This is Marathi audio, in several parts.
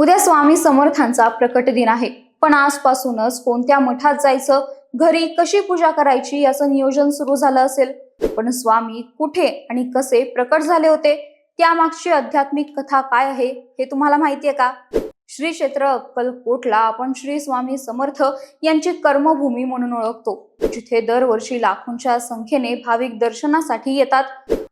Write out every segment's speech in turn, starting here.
उद्या स्वामी समर्थांचा प्रकट दिन आहे. पण आजपासूनच कोणत्या मठात जायचं घरी कशी पूजा करायची याचं नियोजन सुरू झालं असेल. पण स्वामी कुठे आणि कसे प्रकट झाले होते त्यामागची आध्यात्मिक कथा काय आहे हे तुम्हाला माहितीये का? श्री क्षेत्र अक्कलकोटला आपण श्री स्वामी समर्थ यांची कर्मभूमी म्हणून ओळखतो. जिथे दरवर्षी लाखोंच्या संख्येने भाविक दर्शनासाठी येतात.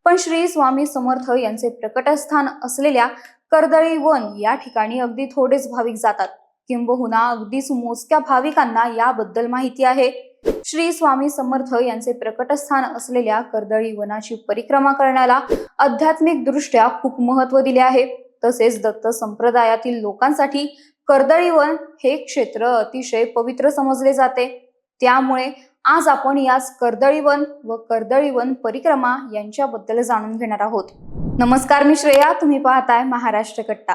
पण श्री स्वामी समर्थ यांचे प्रकटस्थान असलेल्या कर्दळी वन या ठिकाणी अगदी थोडेच भाविक जातात. किंबहुना अगदीच मोजक्या भाविकांना याबद्दल माहिती आहे. श्री स्वामी समर्थ यांचे प्रकटस्थान असलेल्या कर्दळी वनाची परिक्रमा करण्याला आध्यात्मिक दृष्ट्या खूप महत्त्व दिले आहे. तसेच दत्त संप्रदायातील लोकांसाठी कर्दळी वन हे क्षेत्र अतिशय पवित्र समजले जाते. त्यामुळे आज आपण याच कर्दळीवन व कर्दळीवन परिक्रमा यांच्याबद्दल जाणून घेणार आहोत. नमस्कार मी श्रेया. तुम्ही पाहताय महाराष्ट्र कट्टा.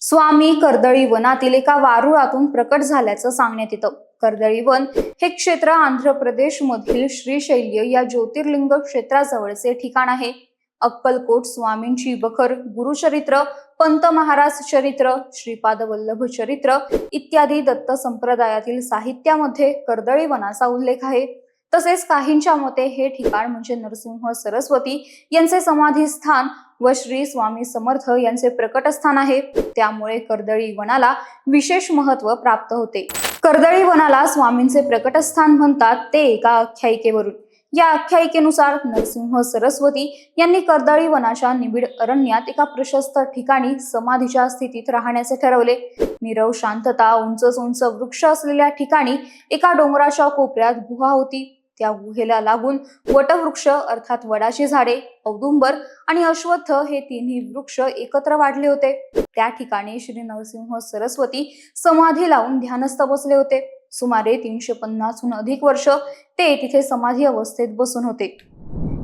स्वामी कर्दळी वनातील एका वारुळातून प्रकट झाल्याचं सांगण्यात येतं. कर्दळी वन हे क्षेत्र आंध्र प्रदेश मधील श्रीशैल्य या ज्योतिर्लिंग क्षेत्राजवळचे ठिकाण आहे. अक्कलकोट स्वामींची बखर गुरुचरित्र पंत महाराज चरित्र श्रीपाद वल्लभ चरित्र इत्यादी दत्त संप्रदायातील साहित्यामध्ये कर्दळी वनाचा उल्लेख आहे. तसेच काहींच्या मते हे ठिकाण म्हणजे नरसिंह सरस्वती यांचे समाधी स्थान व श्री स्वामी समर्थ यांचे प्रकटस्थान आहे. त्यामुळे कर्दळी वनाला विशेष महत्त्व प्राप्त होते. कर्दळी वनाला स्वामींचे प्रकटस्थान म्हणतात ते एका आख्यायिकेवरून. या आख्यायिकेनुसार नरसिंह सरस्वती यांनी कर्दळी वनाच्या निबिड अरण्यात एका प्रशस्त ठिकाणी समाधीच्या स्थितीत राहण्याचे ठरवले. निरव शांतता उंच उंच वृक्ष असलेल्या ठिकाणी एका डोंगराच्या कोपऱ्यात गुहा होती. त्या गुहेला लागून वटवृक्ष अर्थात वडाची झाडे औदुंबर आणि अश्वत्थ हे तिन्ही वृक्ष एकत्र वाढले होते. त्या ठिकाणी श्री नरसिंह सरस्वती समाधी लावून ध्यानस्थ बसले होते. सुमारे तीनशे पन्नासहून अधिक वर्ष ते तिथे समाधी अवस्थेत बसून होते.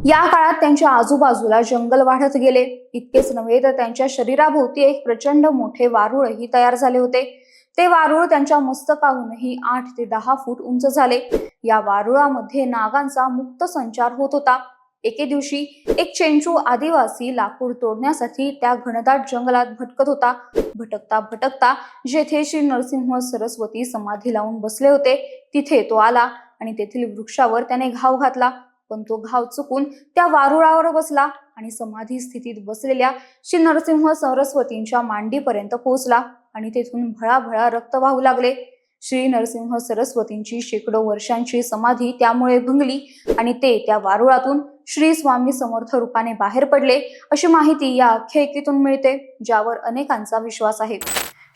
या काळात त्यांच्या आजूबाजूला जंगल वाढत गेले. इतकेच नव्हे तर त्यांच्या शरीराभोवती एक प्रचंड मोठे वारुळही तयार झाले होते. ते वारुळ त्यांच्या मस्तकाहूनही आठ ते दहा फूट उंच झाले. या वारुळामध्ये नागांचा मुक्त संचार होत होता. एके दिवशी एक चेंचू आदिवासी लाकूड तोडण्यासाठी त्या घनदाट जंगलात भटकत होता. भटकता भटकता जेथे श्री नरसिंह सरस्वती समाधी लावून बसले होते तिथे तो आला आणि तेथील वृक्षावर त्याने घाव घातला. पण तो घाव चुकून त्या वारुळावर बसला आणि समाधी स्थितीत बसलेल्या श्री नरसिंह सरस्वतींच्या मांडीपर्यंत पोहोचला आणि तेथून भळाभळा रक्त वाहू लागले. श्री नरसिंह सरस्वतींची शेकडो वर्षांची समाधी त्यामुळे भंगली आणि ते त्या वारुळातून श्री स्वामी समर्थ रूपाने बाहेर पडले अशी माहिती या आख्यायिकेतून मिळते ज्यावर अनेकांचा विश्वास आहे.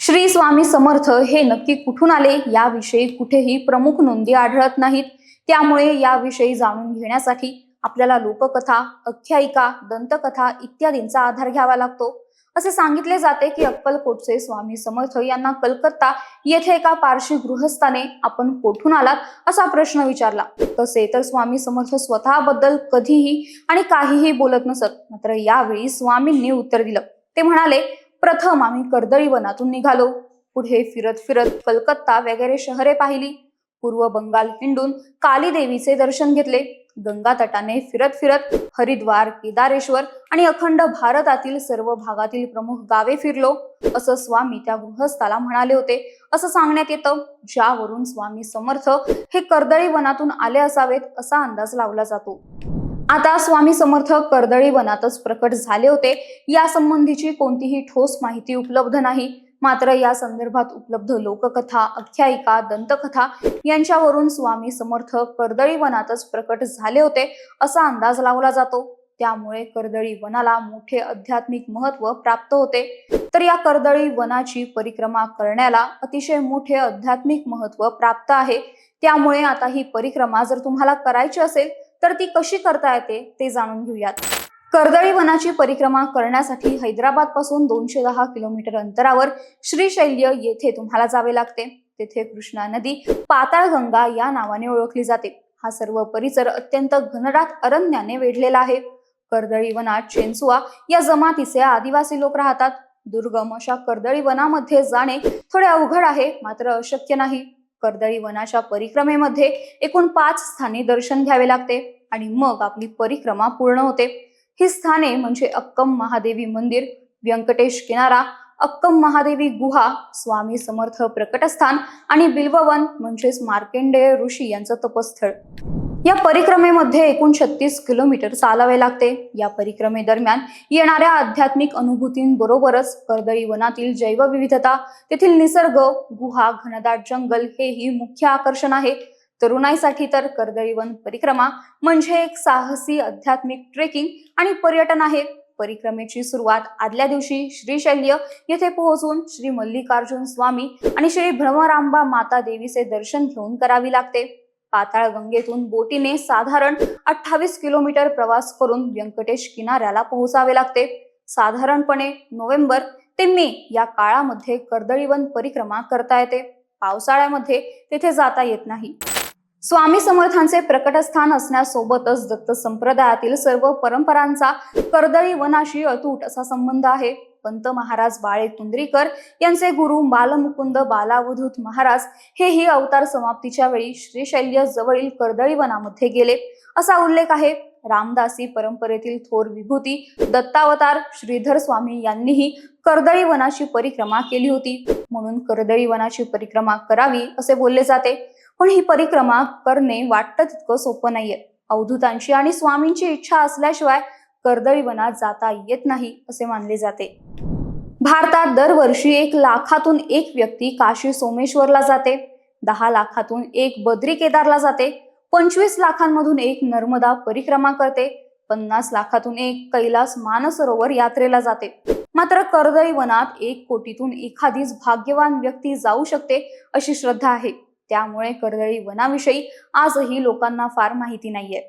श्री स्वामी समर्थ हे नक्की कुठून आले? याविषयी कुठेही प्रमुख नोंदी आढळत नाहीत. त्यामुळे याविषयी जाणून घेण्यासाठी आपल्याला लोककथा आख्यायिका दंतकथा इत्यादींचा आधार घ्यावा लागतो. असे सांगितले जाते की अक्कलकोटचे स्वामी समर्थ यांना कलकत्ता येथे एका पारशी गृहस्थाने आपण कोठून आलात असा प्रश्न विचारला. तसे तर स्वामी समर्थ स्वतःबद्दल कधीही आणि काहीही बोलत नसत. मात्र यावेळी स्वामींनी उत्तर दिलं. ते म्हणाले प्रथम आम्ही कर्दळी वनातून निघालो. पुढे फिरत फिरत कलकत्ता वगैरे शहरे पाहिली. पूर्व बंगाल हिंडून काली देवीचे दर्शन घेतले. गंगा तटाने फिरत फिरत हरिद्वार केदारेश्वर आणि अखंड भारतातील सर्व भागातील प्रमुख गावे फिरलो. असं स्वामी त्या गृहस्थाला म्हणाले होते. असं सांगण्यात येतं ज्यावरून स्वामी समर्थ हे कर्दळी वनातून आले असावेत असा अंदाज लावला जातो. आता स्वामी समर्थ कर्दळी वनातच प्रकट झाले होते. या संबंधीची कोणतीही ठोस माहिती उपलब्ध नाही. मात्र या संदर्भात उपलब्ध लोककथा आख्यायिका दंतकथा यांच्यावरून स्वामी समर्थ कर्दळी वनातच प्रकट झाले होते असा अंदाज लावला जातो. त्यामुळे कर्दळी वनाला मोठे आध्यात्मिक महत्त्व प्राप्त होते. तर या कर्दळी वनाची परिक्रमा करण्याला अतिशय मोठे आध्यात्मिक महत्त्व प्राप्त आहे. त्यामुळे आता ही परिक्रमा जर तुम्हाला करायची असेल तर ती कशी करता येते ते जाणून घेऊयात. कर्दळी वनाची परिक्रमा करण्यासाठी हैदराबादपासून दोनशे दहा किलोमीटर अंतरावर श्रीशैल्य येथे तुम्हाला जावे लागते. तेथे कृष्णा नदी पाताळगंगा या नावाने ओळखली जाते. हा सर्व परिसर अत्यंत घनदाट अरण्याने वेढलेला आहे. कर्दळी वनात चेन्सुआ या जमातीचे आदिवासी लोक राहतात. दुर्गम अशा कर्दळी वनामध्ये जाणे थोडे अवघड आहे मात्र अशक्य नाही. कर्दळी वनाच्या परिक्रमेमध्ये एकूण पाच स्थानी दर्शन घ्यावे लागते आणि मग आपली परिक्रमा पूर्ण होते. ही स्थाने म्हणजे अक्कम महादेवी मंदिर व्यंकटेश किनारा अक्कम महादेवी गुहा स्वामी समर्थ प्रकटस्थान आणि बिल्ववन म्हणजेच मार्केंडेय ऋषी यांचं तपस्थळ. या परिक्रमेमध्ये एकूण छत्तीस किलोमीटर चालावे लागते. या परिक्रमेदरम्यान येणाऱ्या आध्यात्मिक अनुभूतींबरोबरच कर्दळी वनातील जैवविविधता तेथील निसर्ग गुहा घनदाट जंगल हेही मुख्य आकर्षण आहे. तरुणाईसाठी तर कर्दळीवन परिक्रमा म्हणजे एक साहसी आध्यात्मिक ट्रेकिंग आणि पर्यटन आहे. परिक्रमेची सुरुवात आदल्या दिवशी श्रीशैल्य येथे पोहोचून श्री मल्लिकार्जुन स्वामी आणि श्री भ्रमरांबा माता देवीचे दर्शन घेऊन करावी लागते. पाताळ गंगेतून बोटीने साधारण अठ्ठावीस किलोमीटर प्रवास करून व्यंकटेश किनाऱ्याला पोहोचावे लागते. साधारणपणे नोव्हेंबर ते मे या काळामध्ये कर्दळीवन परिक्रमा करता येते. पावसाळ्यामध्ये तेथे जाता येत नाही. स्वामी समर्थांचे प्रकटस्थान असण्यासोबतच दत्त संप्रदायातील सर्व परंपरांचा कर्दळी वनाशी अतूट असा संबंध आहे. पंत महाराज बाळे तुंद्रीकर यांचे गुरु बालमुकुंद बालावधूत महाराज हेही अवतार समाप्तीच्या वेळी श्रीशैल्य जवळील कर्दळी वनामध्ये गेले. असा उल्लेख आहे. रामदासी परंपरेतील थोर विभूती दत्तावतार श्रीधर स्वामी यांनीही कर्दळी वनाची परिक्रमा केली होती. म्हणून कर्दळी वनाची परिक्रमा करावी असे बोलले जाते. पण ही परिक्रमा करणे वाटतं तितकं सोपं नाहीये. अवधूतांची आणि स्वामींची इच्छा असल्याशिवाय कर्दळी वनात जाता येत नाही असे मानले जाते. भारतात दरवर्षी एक लाखातून एक व्यक्ती काशी सोमेश्वरला जाते. दहा लाखातून एक बद्री केदारला जाते. पंचवीस लाखांमधून एक नर्मदा परिक्रमा करते. पन्नास लाखातून एक कैलास मानसरोवर यात्रेला जाते. मात्र कर्दळी वनात एक कोटीतून एखादीच भाग्यवान व्यक्ती जाऊ शकते अशी श्रद्धा आहे. त्यामुळे कर्दळी वनाविषयी आजही लोकांना फार माहिती नाहीये.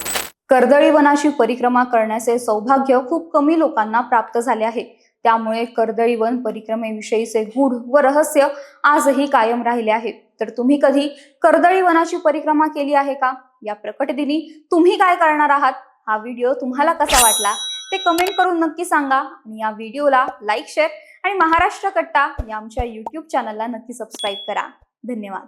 कर्दळी वनाची परिक्रमा करण्याचे सौभाग्य खूप कमी लोकांना प्राप्त झाले आहे. त्यामुळे कर्दळी वन परिक्रमेविषयीचे गूढ व रहस्य आजही कायम राहिले आहे. तर तुम्ही कधी कर्दळी वनाची परिक्रमा केली आहे का? या प्रकट दिनी तुम्ही काय करणार आहात? हा व्हिडिओ तुम्हाला कसा वाटला? ते कमेंट करून नक्की सांगा आणि या व्हिडिओला लाईक शेअर आणि महाराष्ट्र कट्टा या आमच्या युट्यूब चॅनलला नक्की सबस्क्राईब करा. धन्यवाद.